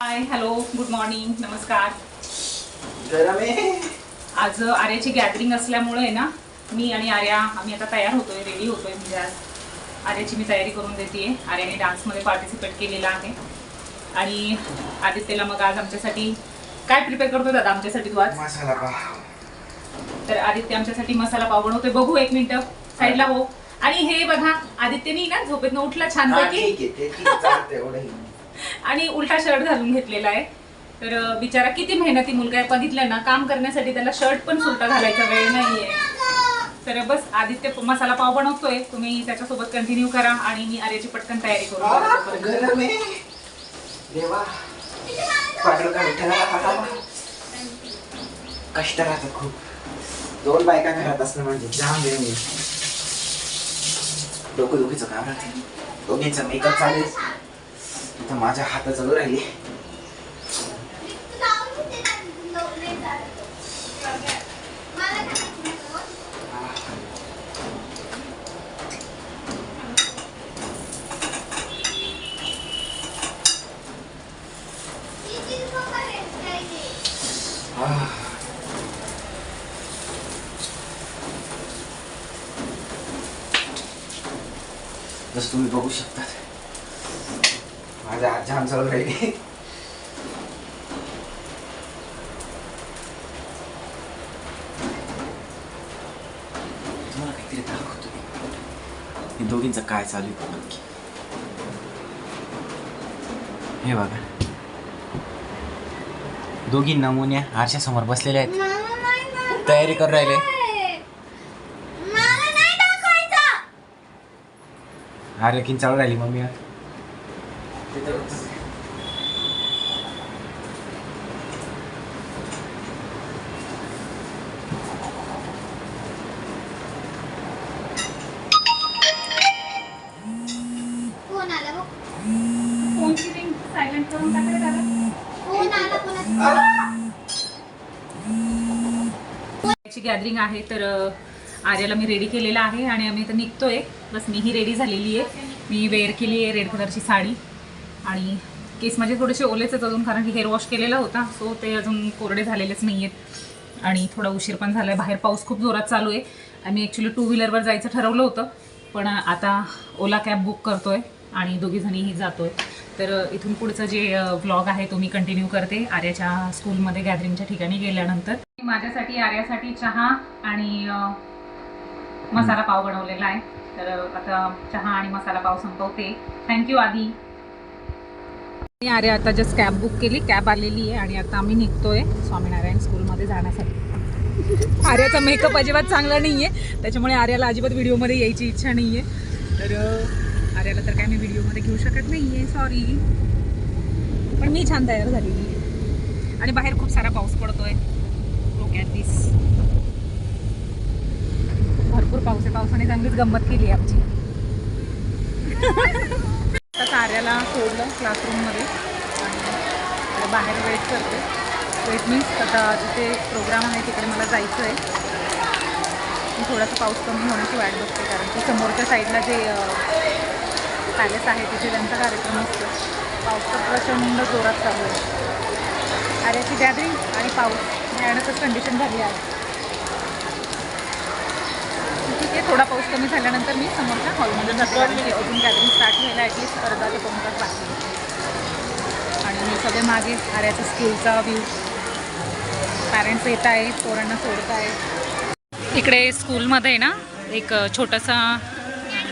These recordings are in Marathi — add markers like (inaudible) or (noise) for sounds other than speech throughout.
हाय हॅलो गुड मॉर्निंग नमस्कार. आज आर्याची गॅदरिंग असल्यामुळे ना मी आणि आर्या आम्ही आता तयार होतोय रेडी होतोय म्हणजे आज. आर्याची मी तयारी करून देते आर्याने डान्समध्ये पार्टिसिपेट केलेला आहे. आणि आदित्यला मग आज आमच्यासाठी काय प्रिपेअर करतोय दादा? आमच्यासाठी तू आज? मसाला पाव. तर आदित्य आमच्यासाठी मसाला पाव बनवतोय. बघू एक मिनिट. साईडला हो. आणि हे बघा आदित्यनी ना झोपेतनं उठला छानपैकी. आहे आहे. आणि उलटा शर्ट घालून घेतलेला आहे. तर बिचारा किती मेहनती मुलगा आहे. बघितलं ना काम करण्यासाठी त्याला शर्ट पण सुलटा घालायचा वेळ नाहीये. तर बस आदित्य मसाला पाव बनवतोय. तुम्ही त्याच्यासोबत कंटिन्यू करा आणि मी आर्याची पटकन तयारी करू आहे कष्ट राहतात खूप. दोन बायका घरात असणं म्हणजे जाम वेळ डोकं दुखीचं काम राहते. दोघींचं मेकअप चालेल इथं माझ्या हाताजवळ राहिली. जसं तुम्ही बघू शकतात. माझ्या जाम जवळ राहिली काहीतरी दाखवतो दोघींचं काय चालू आहे? नक्की हे बघा. दोघी नमुन्या आरशा समोर बसलेल्या आहेत. तयारी करून राहिले. अरे किन चालू राहिली मम्मी. गॅदरिंग आहे तर आर्याला मी रेडी केलेला आहे आणि आम्ही आता निघतोय. बस मीही रेडी झालेली आहे मी वेअर केली आहे रेड कलरची साडी. आणि केस माझे थोडेसे ओलेच आहेत अजून कारण की हेअर वॉश केलेला होता सो ते अजून कोरडे झालेलेच नाही आहेत आणि थोडा उशीर पण झाला आहे बाहेर पाऊस खूप जोरात चालू आहे. आम्ही ॲक्च्युली टू व्हीलरवर जायचं ठरवलं होतं पण आता ओला कॅब बुक करतो आहे आणि दोघीजणीही जातो आहे तर इथून पुढचं जे व्लॉग आहे तो मी कंटिन्यू करते आर्याच्या स्कूलमध्ये गॅदरिंगच्या ठिकाणी गेल्यानंतर. माझ्यासाठी आर्यासाठी चहा आणि मसाला पाव बनवलेला आहे. तर आता चहा आणि मसाला पाव संपवते. थँक्यू आधी मी अरे आता जस्ट कॅब बुक केली. कॅब आलेली आहे आणि आता आम्ही निघतोय स्वामीनारायण स्कूलमध्ये जाण्यासाठी. आर्याचा मेकअप अजिबात चांगला नाही आहे त्याच्यामुळे आर्याला अजिबात व्हिडिओमध्ये यायची इच्छा नाही आहे तर आर्याला तर काय मी व्हिडिओमध्ये घेऊ शकत नाही आहे सॉरी पण मी छान तयार झालेली आहे. आणि बाहेर खूप सारा पाऊस पडतोय. लोक दिस. भरपूर पाऊस आहे. पावसाने चांगलीच गंमत केली आहे आमची. (laughs) आता कार्याला सोडलं क्लासरूममध्ये आणि बाहेर वेट करते. वेट मीन्स आता जिथे प्रोग्राम आहे तिकडे मला जायचं आहे थोडासा पाऊस कमी होण्याची वाट बघते कारण की समोरच्या साईडला जे पॅलेस आहे तिथे त्यांचा कार्यक्रम असतो. पाऊस तर प्रचंड जोरात चालू आहे. आर्याची गॅदरिंग आणि पाऊस. भयानकच कंडिशन झाली आहे ठीक आहे थोडा पाऊस कमी झाल्यानंतर मी समोरच्या हॉलमध्ये जाते. कारण की अजून गॅदरिंग स्टार्ट व्हायला ॲटलीस्ट अर्धा ते पाऊण तास बाकी आणि हे सगळे मागे आर्याचा स्कूलचा व्ह्यू पॅरेंट्स येत आहे पोरांना सोडत आहे इकडे स्कूलमध्ये ना एक छोटंसं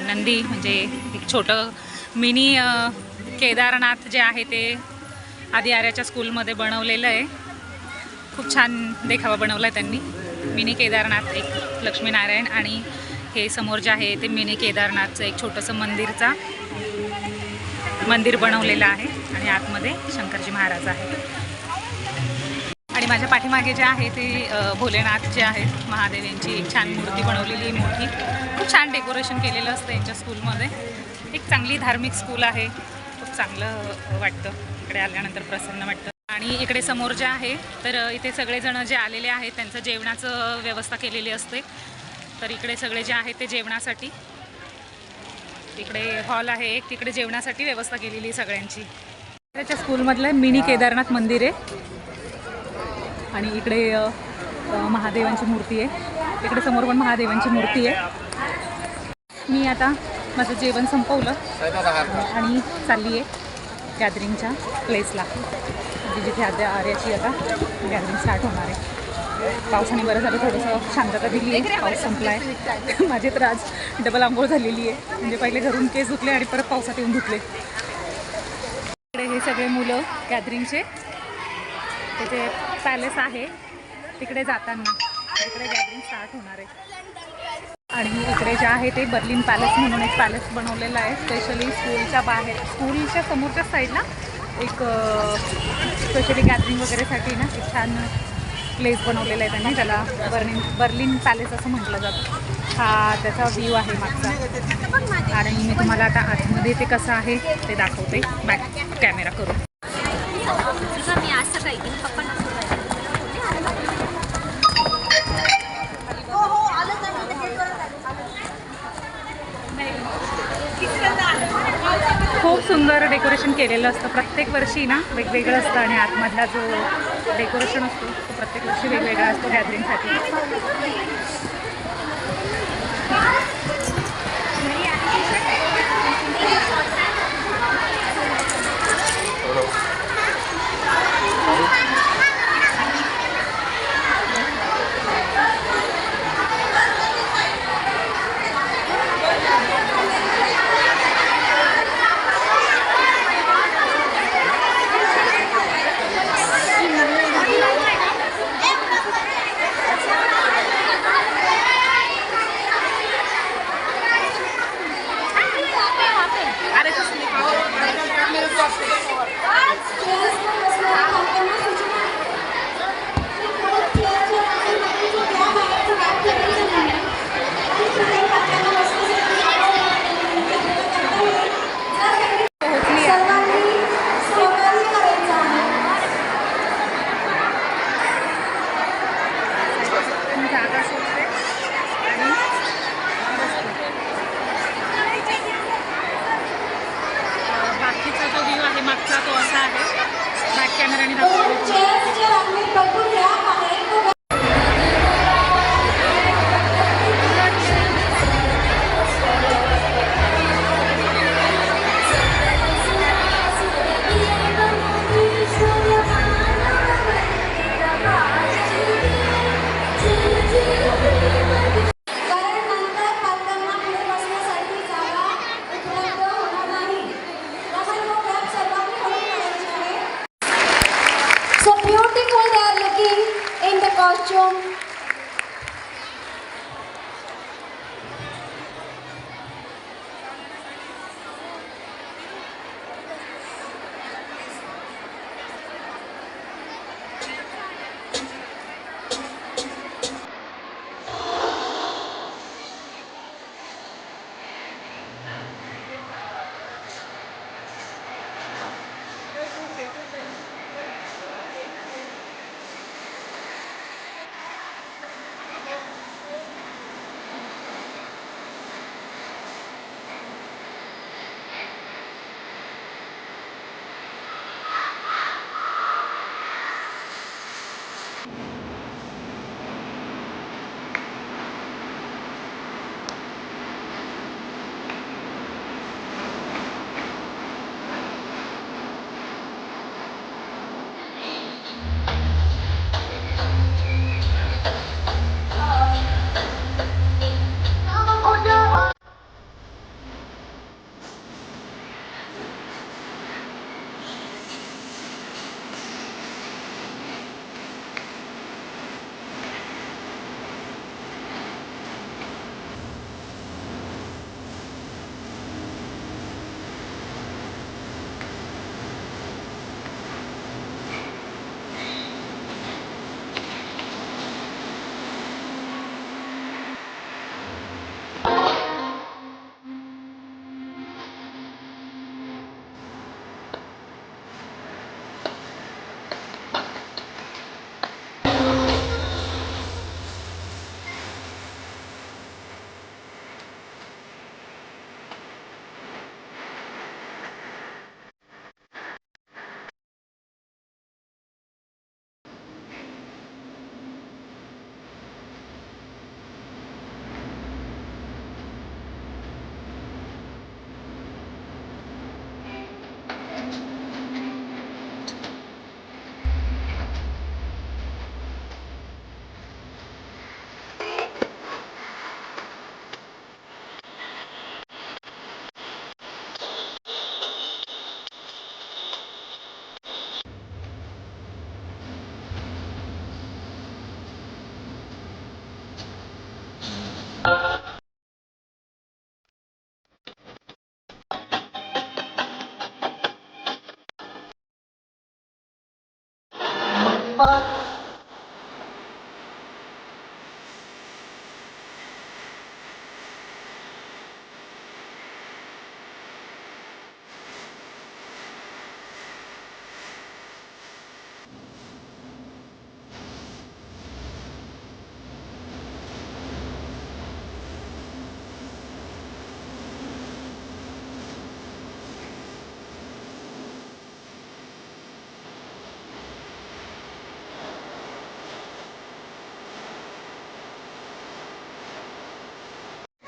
नंदी म्हणजे एक छोटं मिनी केदारनाथ जे आहे ते आधी आर्याच्या स्कूलमध्ये बनवलेलं आहे. खूप छान देखावा बनवला आहे त्यांनी. मिनी केदारनाथ एक लक्ष्मीनारायण आणि हे समोर जे आहे ते मिनी केदारनाथचं एक छोटंसं मंदिरचा मंदिर बनवलेलं आहे आणि आतमध्ये शंकरजी महाराज आहे आणि माझ्या पाठीमागे जे आहे ते भोलेनाथ जे आहेत महादेव यांची एक छान मूर्ती बनवलेली आहे मोठी. खूप छान डेकोरेशन केलेलं असतं यांच्या स्कूलमध्ये. एक चांगली धार्मिक स्कूल आहे. खूप चांगलं वाटतं. इकडे आल्यानंतर प्रसन्न वाटतं. आणि इकडे समोर जे आहे तर इथे सगळेजण जे आलेले आहेत त्यांचं जेवणाचं व्यवस्था केलेली असते. तर इकडे सगळे जे आहेत ते जेवणासाठी. तिकडे हॉल आहे एक तिकडे जेवणासाठी व्यवस्था केलेली आहे सगळ्यांची. त्याच्या स्कूलमधलं मिनी केदारनाथ मंदिर आहे. आणि इकडे महादेवांची मूर्ती आहे. इकडे समोर पण महादेवांची मूर्ती आहे. मी आता माझं जेवण संपवलं. आणि चालली आहे गॅदरिंगच्या प्लेसला म्हणजे जिथे आद्या आर्याची आता गॅदरिंग स्टार्ट होणार आहे. पावसाने बरं झालं थोडंसं शांतता दिली आहे. पाऊस संपला आहे (laughs) तर आज डबल आंघोळ झालेली आहे. म्हणजे पहिले घरून केस धुतले आणि परत पावसात येऊन धुतले. इकडे हे सगळे मुलं गॅदरिंगचे त्याचे पॅलेस आहे. तिकडे जाताना. तिकडे गॅदरिंग स्टार्ट होणार आहे. आणि इकडे जे आहे ते बर्लिन पॅलेस म्हणून एक पॅलेस बनवलेलं आहे. स्पेशली स्कूलच्या बाहेर स्कूलच्या समोरच्या साईडला एक स्पेशली गॅदरिंग वगैरेसाठी ना एक छान प्लेस बनवलेला आहे त्यांनी त्याला बर्लिन बर्लिन पॅलेस असं म्हटलं जातं. हा त्याचा व्ह्यू आहे मागचा. आणि मी तुम्हाला आता आतमध्ये ते कसं आहे ते दाखवते. बॅक कॅमेरा करून. सुंदर डेकोरेशन केलेलं असतं. प्रत्येक वर्षी ना वेगवेगळं असतं आणि आतमधला जो डेकोरेशन असतो तो प्रत्येक वर्षी वेगवेगळा असतो गॅदरिंगसाठी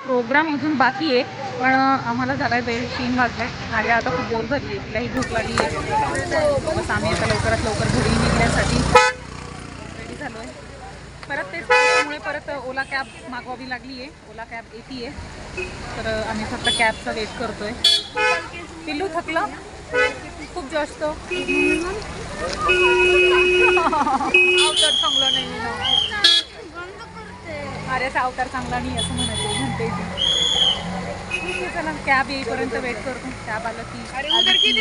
प्रोग्राम अजून बाकी आहे पण आम्हाला झाला वेळ तीन वाजले. आणि आता खूप बोर झाली आहे. तिलाही भूक लागली आहे. बस आम्ही आता लवकरात लवकर घरी निघण्यासाठी रेडी झालो आहे परत तेच त्यामुळे परत ओला कॅब मागवावी लागली आहे. ओला कॅब येते आहे. तर आम्ही फक्त कॅबचा वेट करतो आहे पिल्लू थकलं. खूप जास्त. अवतार चांगला नाही ना आर्याचा अवतार चांगला नाही असं म्हणायचं. म्हणते ठीक आहे चला कॅब येईपर्यंत वेट करतो कॅब आलं की आली की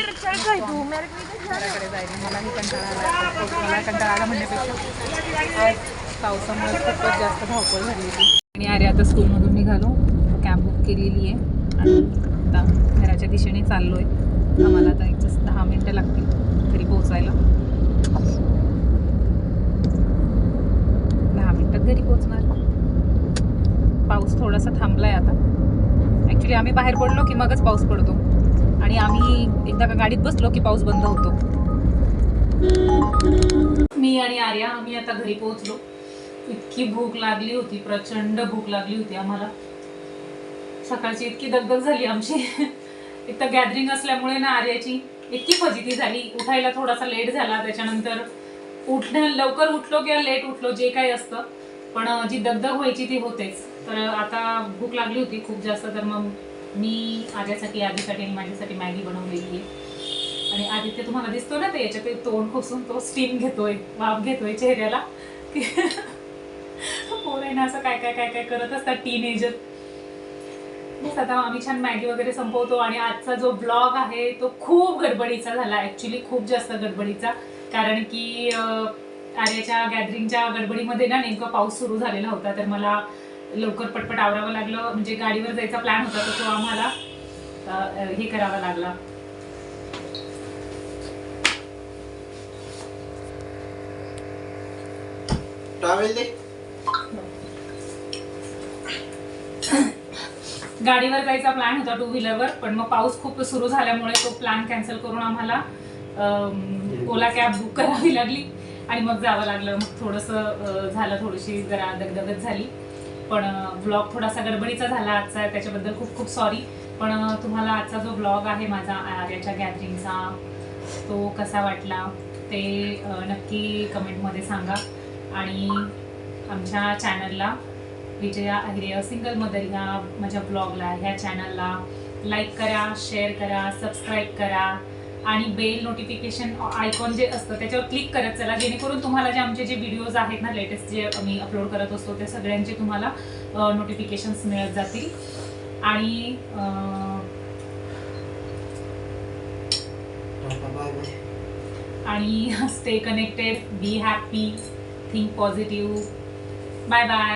घराकडे जायला मलाही कंटाळा आला मला कंटाळा आला म्हणण्यापेक्षा आज पावसामुळे खूपच जास्त धावपळ झाली होती आणि अरे आता स्कूलमधून निघालो कॅब बुक केलेली आहे आणि आता घराच्या दिशेने चाललो आहे आम्हाला आता एक दहा मिनटं लागतील घरी पोहोचायला दहा मिनटात घरी पोहोचणार पाऊस थोडासा थांबलाय आता. ॲक्च्युली आम्ही बाहेर पडलो की मगच पाऊस पडतो. आणि आम्ही एकदा का गाडीत बसलो की पाऊस बंद होतो. मी आणि आर्या आम्ही आता घरी पोहोचलो. इतकी भूक लागली होती प्रचंड भूक लागली होती आम्हाला. सकाळची इतकी दगदग झाली आमची. एक तर गॅदरिंग असल्यामुळे ना आर्याची इतकी फजिती झाली. उठायला थोडासा लेट झाला त्याच्यानंतर. उठण्या लवकर उठलो किंवा लेट उठलो जे काही असतं. पण जी दगदग व्हायची ती होतेच. तर आता भूक लागली होती खूप जास्त तर मग मी माझ्यासाठी आधीसाठी आणि माझ्यासाठी मॅगी बनवलेली आहे. आणि आदित्य तुम्हाला दिसतो ना ते याच्यात ते तोंड खोसून तो स्टीम घेतोय वाफ घेतोय चेहऱ्याला. (laughs) की ना असं काय काय काय काय करत असतात टीनेजर बस आता आम्ही छान मॅगी वगैरे संपवतो आणि आजचा जो ब्लॉग आहे तो खूप गडबडीचा झाला. ऍक्च्युली खूप जास्त गडबडीचा. कारण की अं, आर्याच्या गॅदरिंगच्या गडबडीमध्ये ना नेमका पाऊस सुरू झालेला होता तर मला लवकर पटपट आवरावं लागलं. म्हणजे गाडीवर जायचा प्लॅन होता तर तो आम्हाला हे करावा लागला. गाडीवर जायचा प्लॅन होता टू व्हीलरवर पण मग पाऊस खूप सुरू झाल्यामुळे तो प्लॅन कॅन्सल करून आम्हाला ओला कॅब बुक करावी लागली. आणि मग जावं लागलं. मग थोडंसं झालं थोडीशी जरा दगदगत झाली. पण ब्लॉग थोडासा गडबडीचा झाला आजचा त्याच्याबद्दल खूप खूप सॉरी पण तुम्हाला आजचा जो ब्लॉग आहे माझा आर्याच्या गॅदरिंगचा तो कसा वाटला ते नक्की कमेंटमध्ये सांगा. आणि आमच्या चॅनलला विजया अहिरे सिंगल मदर ह्या माझ्या ब्लॉगला ह्या चॅनलला लाईक करा शेअर करा सबस्क्राईब करा. आणि बेल नोटिफिकेशन आयकॉन जे असतं त्याच्यावर क्लिक करत चला. जेणेकरून तुम्हाला जे आमचे जे व्हिडिओज आहेत ना लेटेस्ट जे आम्ही अपलोड करत असतो त्या सगळ्यांचे तुम्हाला नोटिफिकेशन्स मिळत जातील. आणि अं, बाय बाय आणि stay connected be happy think positive bye bye